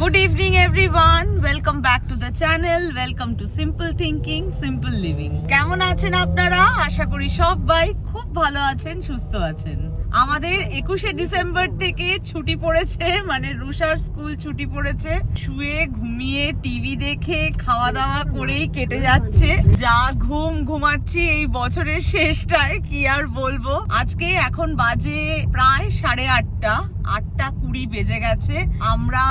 Good evening everyone welcome back to the channel welcome to simple thinking simple living কেমন আছেন আপনারা? আশা করি সবাই খুব ভালো আছেন, সুস্থ আছেন। আমাদের একুশে ডিসেম্বর থেকে ছুটি পড়েছে মানে রুষার স্কুল ছুটি পড়েছে। শুয়ে, ঘুমিয়ে, টিভি দেখে খাওয়া দাওয়া করেই কেটে যাচ্ছে। যা ঘুম ঘুমাচ্ছি এই বছরের শেষটায়, কি আর বলব? আজকে এখন বাজে প্রায় সাড়ে আটটা। আটটা কুড়ি বেজে গেছে। আমরা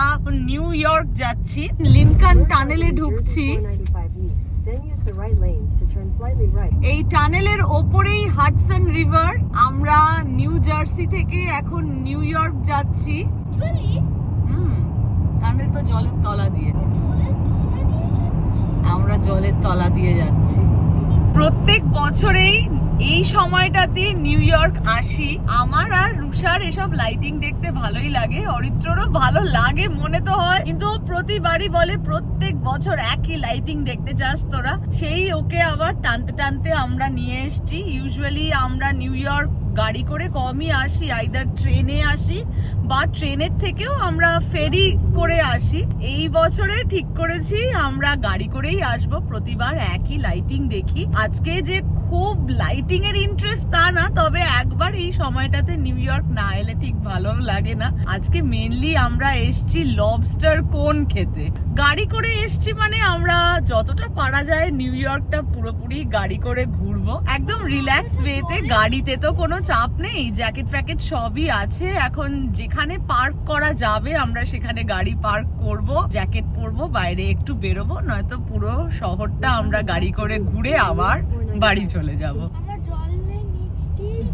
নিউ ইয়র্ক যাচ্ছি। লিনকান টানেলে ঢুকছি। 495 east. Then use the right lanes to turn slightly right. এই টানেলের ওপরেই হাডসন রিভার। আমরা নিউ জার্সি থেকে এখন নিউ ইয়র্ক যাচ্ছি। টানেল তো জলের তলা দিয়ে। আমরা জলের তলা দিয়ে যাচ্ছি। প্রত্যেক বছরেই এই সময়টাতে নিউ ইয়র্ক আসি। আমার আর রুষার এসব লাইটিং দেখতে ভালোই লাগে, অরিত্ররও ভালো লাগে মনে তো হয়। কিন্তু প্রতিবারই বলে, প্রত্যেক বছর একই লাইটিং দেখতে যাস তোরা। সেই ওকে আবার টানতে টানতে আমরা নিয়ে এসছি। ইউজুয়ালি আমরা নিউ ইয়র্ক গাড়ি করে কমই আসি আইদার ট্রেনে আসি বা ট্রেনের থেকেও আমরা ফেরি করে আসি। এই বছরে ঠিক করেছি, আমরা গাড়ি করেই আসব। প্রতিবার একই লাইটিং দেখি। আজকে যে খুব লাইটিং এর ইন্টারেস্ট তা না, তবে একবার এই সময়টাতে নিউ ইয়র্ক না এলে ঠিক ভালো লাগে না। আজকে মেনলি আমরা এসছি লবস্টার কোন খেতে। গাড়ি করে এসছি মানে আমরা যতটা পারা যায় নিউ ইয়র্কটা পুরোপুরি গাড়ি করে ঘুরবো একদম রিল্যাক্স ওয়েতে গাড়িতে তো কোনো চাপ নেই জ্যাকেট ফ্যাকেট সবই আছে। এখন যেখানে পার্ক করা যাবে আমরা সেখানে গাড়ি পার্ক করব জ্যাকেট পরবো বাইরে একটু বেরোবো নয়তো পুরো শহরটা আমরা গাড়ি করে ঘুরে আবার বাড়ি চলে যাব।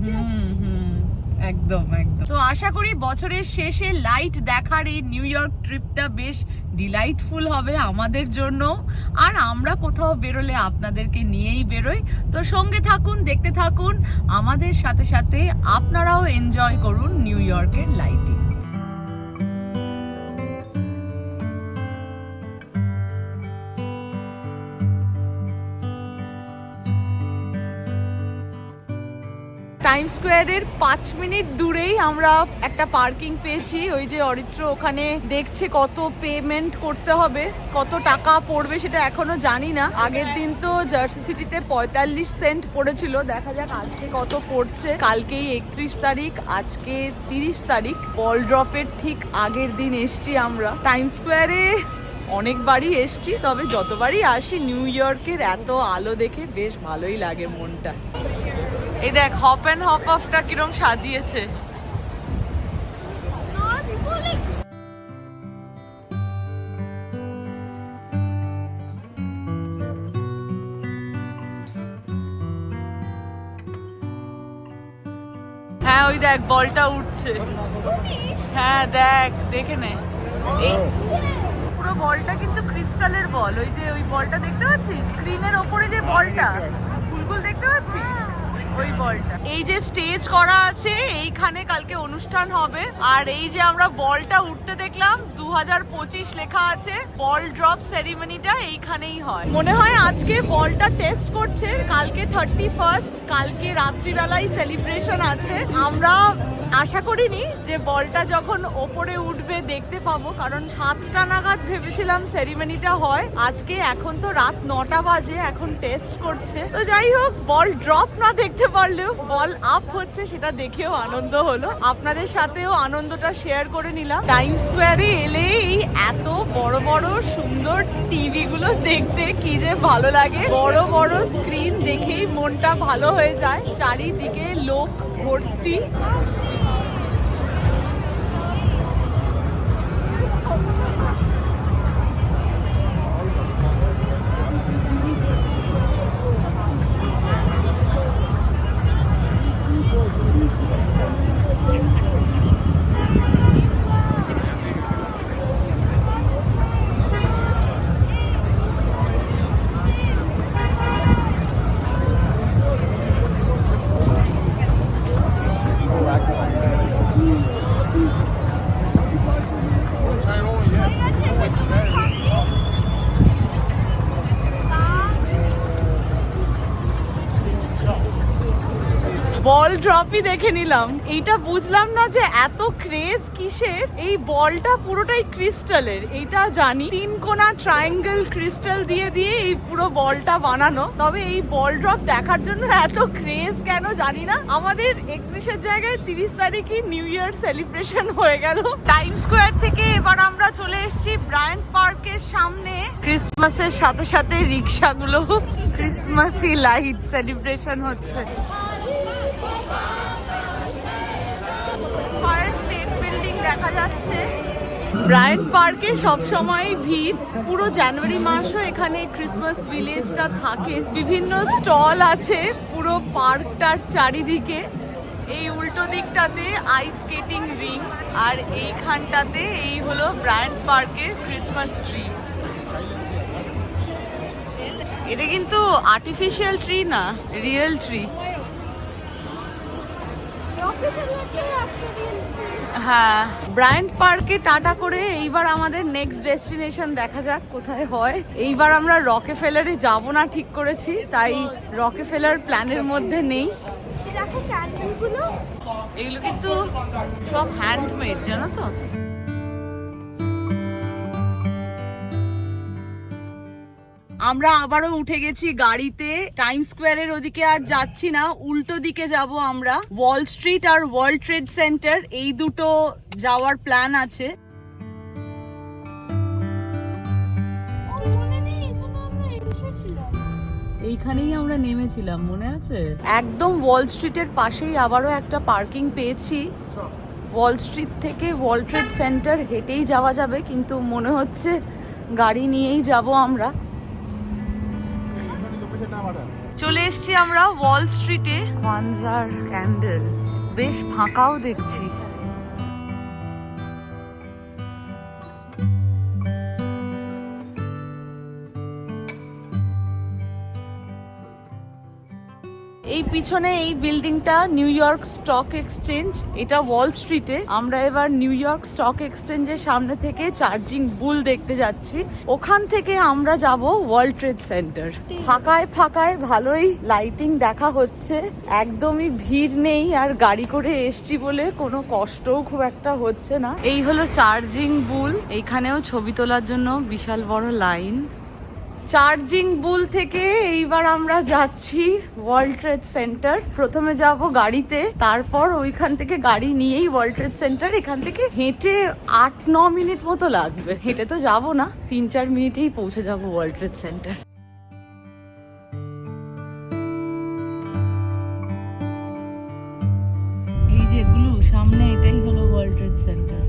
হুম, একদম একদম। তো আশা করি বছরের শেষে লাইট দেখার এই নিউ ইয়র্ক ট্রিপটা বেশ ডিলাইটফুল হবে আমাদের জন্য। আর আমরা কোথাও বেরোলে আপনাদেরকে নিয়েই বেরোই। তো সঙ্গে থাকুন, দেখতে থাকুন। আমাদের সাথে সাথে আপনারাও এনজয় করুন নিউ ইয়র্কের লাইটিং টাইম স্কোয়ারের পাঁচ মিনিট দূরেই আমরা একটা পার্কিং পেয়েছি। ওই যে অরিত্র ওখানে দেখছে কত পেমেন্ট করতে হবে, কত টাকা পড়বে সেটা এখনও জানি না। আগের দিন তো জার্সি সিটিতে পঁয়তাল্লিশ সেন্ট পড়েছিল। দেখা যাক আজকে কত পড়ছে। কালকেই একত্রিশ তারিখ, আজকে তিরিশ তারিখ। বল ড্রপের ঠিক আগের দিন এসছি আমরা। টাইম স্কোয়ারে অনেকবারই এসছি, তবে যতবারই আসি নিউ ইয়র্কের এত আলো দেখে বেশ ভালোই লাগে মনটা। এই দেখ হপ অ্যান্ড হপ অফটা কিরম সাজিয়েছে। হ্যাঁ ওই দেখ, বলটা উঠছে। হ্যাঁ দেখ, দেখে নে। এই পুরো বলটা কিন্তু ক্রিস্টালের বল। ওই যে ওই বলটা দেখতে পাচ্ছিস? স্ক্রিনের ওপরে যে বলটা। ফুলগুল দেখতে পাচ্ছিস? ওই বলটা। এই যে স্টেজ করা আছে, এইখানে কালকে অনুষ্ঠান হবে। আর এই যে আমরা বলটা উঠতে দেখলাম লেখা আছে বল ড্রপ সেরিমনিটা এইখানেই হয়। মনে হয় আজকে বলটা টেস্ট করছে, কালকে থার্টি ফার্স্ট কালকে রাত্রিবেলায় সেলিব্রেশন আছে। আমরা আশা করিনি যে বলটা যখন ওপরে উঠবে দেখতে পাবো, কারণ সাতটা নাগাদ ভেবেছিলাম সেরিমনিটা হয়। আজকে এখন তো রাত নটা বাজে, এখন টেস্ট করছে। তো যাই হোক বল ড্রপ না দেখতে পারলেও বল আপ হচ্ছে, সেটা দেখেও আনন্দ হলো। আপনাদের সাথেও আনন্দটা শেয়ার করে নিলাম। টাইম স্কোয়ারে এলেই এত বড় বড় সুন্দর টিভি গুলো দেখতে কি যে ভালো লাগে। বড় বড় স্ক্রিন দেখেই মনটা ভালো হয়ে যায়। চারিদিকে লোক ভর্তি। ড্রপই দেখে নিলাম। এইটা বুঝলাম না যে এত ক্রেজ কিসের? এই বলটা পুরোটাই ক্রিস্টালের এইটা জানি। তিন কোনা ট্রায়াঙ্গেল ক্রিস্টাল দিয়ে দিয়ে এই পুরো বলটা বানানো। তবে এই বল ড্রপ দেখার জন্য এত ক্রেজ কেন জানি না। আমাদের একত্রিশের জায়গায় তিরিশ তারিখই নিউ ইয়ার সেলিব্রেশন হয়ে গেল। টাইম স্কোয়ার থেকে এবার আমরা চলে এসেছি ব্রায়ান্ট পার্কের সামনে। ক্রিসমাসের সাথে সাথে রিক্সাগুলো ক্রিসমাসি লাইট সেলিব্রেশন হচ্ছে। দেখা যাচ্ছে। ব্রায়ান্ট পার্কে সবসময় ভিড়। পুরো জানুয়ারি মাসও এখানে ক্রিসমাস ভিলেজটা থাকে। বিভিন্ন স্টল আছে পুরো পার্কটার চারিদিকে। এই উল্টো দিকটাতে আইস স্কেটিং রিং আর এইখানটাতে এই হলো ব্রায়ান্ট পার্কের ক্রিসমাস ট্রি এটা কিন্তু আর্টিফিশিয়াল ট্রি না রিয়েল ট্রি হ্যাঁ ব্রায়ান্ট পার্কে টাটা করে এইবার আমাদের নেক্সট ডেস্টিনেশন দেখা যাক কোথায় হয়। এইবার আমরা রকে ফেলারে যাব না ঠিক করেছি তাই রকে ফেলার প্ল্যানের মধ্যে নেই। এগুলো কিন্তু সব হ্যান্ডমেড জানো তো? আমরা আবারও উঠে গেছি গাড়িতে। টাইম স্কোয়ারের ওদিকে আর যাচ্ছি না, উল্টো দিকে যাব আমরা। ওয়াল স্ট্রিট আর ওয়ার্ল্ড ট্রেড সেন্টার এই দুটো যাওয়ার প্ল্যান আছে। এইখানেই আমরা নেমেছিলাম, মনে আছে? একদম ওয়াল স্ট্রিটের পাশেই আবারও একটা পার্কিং পেয়েছি। ওয়াল স্ট্রিট থেকে ওয়ার্ল্ড ট্রেড সেন্টার হেঁটেই যাওয়া যাবে, কিন্তু মনে হচ্ছে গাড়ি নিয়েই যাব আমরা। চলে এসছি আমরা ওয়াল স্ট্রিটে কোয়ানজার ক্যান্ডেল বেশ ফাঁকাও দেখছি। এই পিছনে এই বিল্ডিংটা নিউ ইয়র্ক স্টক এক্সচেঞ্জ, এটা ওয়াল স্ট্রিটে আমরা এবার নিউ ইয়র্ক স্টক এক্সচেঞ্জের সামনে থেকে চার্জিং বুল দেখতে যাচ্ছি। ওখান থেকে আমরা যাব ওয়ার্ল্ড ট্রেড সেন্টার ফাঁকায় ফাঁকায় ভালোই লাইটিং দেখা হচ্ছে। একদমই ভিড় নেই আর গাড়ি করে এসছি বলে কোনো কষ্টও খুব একটা হচ্ছে না। এই হলো চার্জিং বুল। এইখানেও ছবি তোলার জন্য বিশাল বড় লাইন চার্জিং বুল থেকে এইবার আমরা যাচ্ছি ওয়ার্ল্ড ট্রেড সেন্টার। প্রথমে যাব গাড়িতে, তারপর ওইখান থেকে গাড়ি নিয়েই ওয়ার্ল্ড ট্রেড সেন্টার। এখান থেকে হেঁটে আট ন মিনিট মতো লাগবে। হেঁটে তো যাব না, তিন চার মিনিটেই পৌঁছে যাব ওয়ার্ল্ড ট্রেড সেন্টার। এই যেগুলো সামনে এটাই হলো ওয়ার্ল্ড ট্রেড সেন্টার।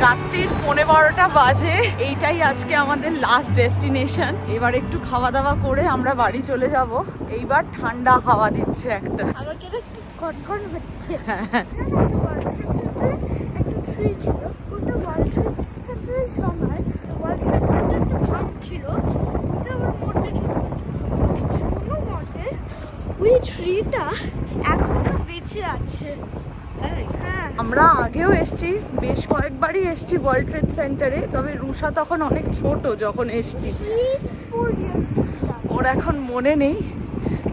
রাত্রির পৌনে বারোটা বাজে। এইটাই আজকে আমাদের লাস্ট ডেস্টিনেশন এবার একটু খাওয়া দাওয়া করে আমরা বাড়ি চলে যাব। এইবার ঠান্ডা হাওয়া দিচ্ছে একটা। হচ্ছে। হ্যাঁ। ট্রি ছিল। ওই ট্রিটা এখনও বেঁচে আছে। হ্যাঁ আমরা আগেও এসছি, বেশ কয়েকবারই এসছি ওয়ার্ল্ড ট্রেড সেন্টারে তবে রুষা তখন অনেক ছোট যখন এসছি। ওর এখন মনে নেই।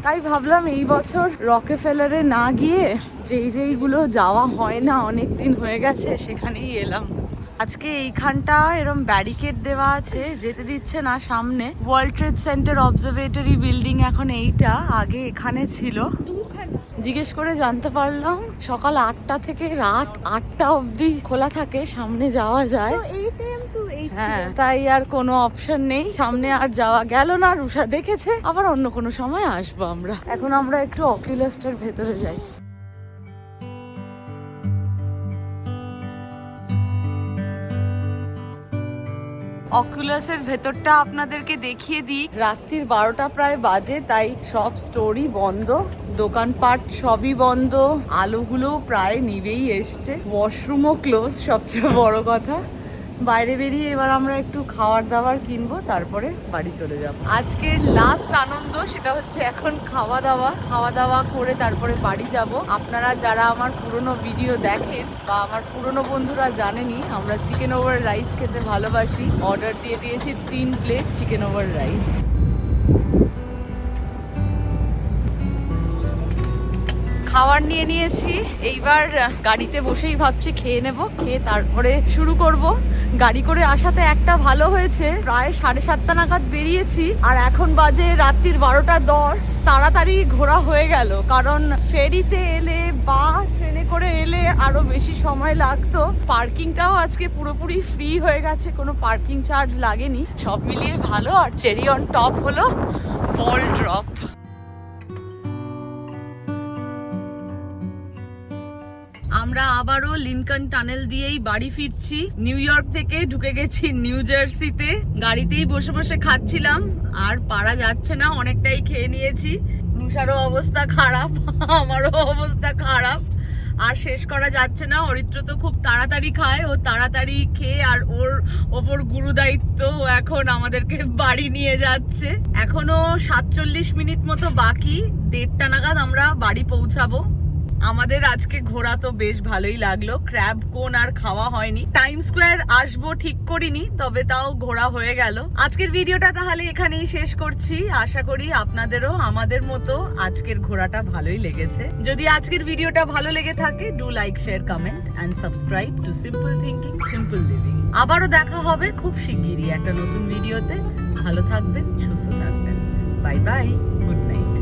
তাই ভাবলাম এই বছর রকে ফেলারে না গিয়ে যেই যেইগুলো যাওয়া হয় না, অনেক দিন হয়ে গেছে, সেখানেই এলাম। আজকে এইখানটা এরম ব্যারিকেড দেওয়া আছে, যেতে দিচ্ছে না সামনে। World Trade Center observatory building এখন এইটা, আগে এখানে ছিল। জিজ্ঞেস করে জানতে পারলাম সকাল আটটা থেকে রাত আটটা অবধি খোলা থাকে সামনে যাওয়া যায়। হ্যাঁ তাই আর কোনো অপশন নেই। সামনে আর যাওয়া গেল না রুষা দেখেছে। আবার অন্য কোনো সময় আসব আমরা। এখন আমরা একটু অকিউলাসটার ভেতরে যাই। অকুলাসের ভেতরটা আপনাদেরকে দেখিয়ে দিই। রাত্রির বারোটা প্রায় বাজে, তাই সব স্টোরি বন্ধ, দোকানপাট সবই বন্ধ আলোগুলো প্রায় নিবেই এসছে। ওয়াশরুমও ক্লোজ সবচেয়ে বড় কথা। বাইরে বেরিয়ে এবার আমরা একটু খাওয়ার দাওয়ার কিনবো, তারপরে বাড়ি চলে যাব। আজকের লাস্ট আনন্দ সেটা হচ্ছে এখন খাওয়া দাওয়া। খাওয়া দাওয়া করে তারপরে বাড়ি যাব। আপনারা যারা আমার পুরনো ভিডিও দেখেন বা আমার পুরনো বন্ধুরা জানেনি আমরা চিকেন ওভার রাইস খেতে ভালোবাসি। অর্ডার দিয়ে দিয়েছি তিন প্লেট চিকেন ওভার রাইস খাবার নিয়ে নিয়েছি। এইবার গাড়িতে বসেই ভাবছি খেয়ে নেব, খেয়ে তারপরে শুরু করব। গাড়ি করে আসাতে একটা ভালো হয়েছে। প্রায় সাড়ে সাতটা নাগাদ বেরিয়েছি আর এখন বাজে রাত্রির বারোটা দশ। তাড়াতাড়ি ঘোরা হয়ে গেল, কারণ ফেরিতে এলে, বা ট্রেনে করে এলে আরও বেশি সময় লাগতো। পার্কিংটাও আজকে পুরোপুরি ফ্রি হয়ে গেছে, কোনো পার্কিং চার্জ লাগেনি। সব মিলিয়ে ভালো, আর চেরি অন টপ হলো বল ড্রপ। আমরা আবারও লিনকন টানেল দিয়েই বাড়ি ফিরছি। নিউ ইয়র্ক থেকে ঢুকে গেছি নিউ জার্সিতে। গাড়িতেই বসে বসে খাচ্ছিলাম। আর পারা যাচ্ছে না, অনেকটাই খেয়ে নিয়েছি। নুষারও অবস্থা খারাপ, আমারও অবস্থা খারাপ। আর শেষ করা যাচ্ছে না, অরিত্র তো খুব তাড়াতাড়ি খায়। ও তাড়াতাড়ি খেয়ে আর ওর ওপর গুরু দায়িত্ব ও এখন আমাদেরকে বাড়ি নিয়ে যাচ্ছে। এখনও সাতচল্লিশ মিনিট মতো বাকি। দেড়টা নাগাদ আমরা বাড়ি পৌঁছাবো। আমাদের আজকে ঘোরা তো বেশ ভালোই লাগল। ক্র্যাব কোন আর খাওয়া হয়নি। টাইম স্কোয়ার আসব ঠিক করিনি, তবে তাও ঘোরা হয়ে গেল। আজকের ভিডিওটা তাহলে এখানেই শেষ করছি। আশা করি আপনাদেরও আমাদের মতো আজকের ঘোরাটা ভালোই লেগেছে। যদি আজকের ভিডিওটা ভালো লেগে থাকে do like share comment and subscribe to simple thinking simple living আবারও দেখা হবে খুব শিগগিরই একটা নতুন ভিডিওতে। ভালো থাকবেন, সুস্থ থাকবেন। Bye bye good night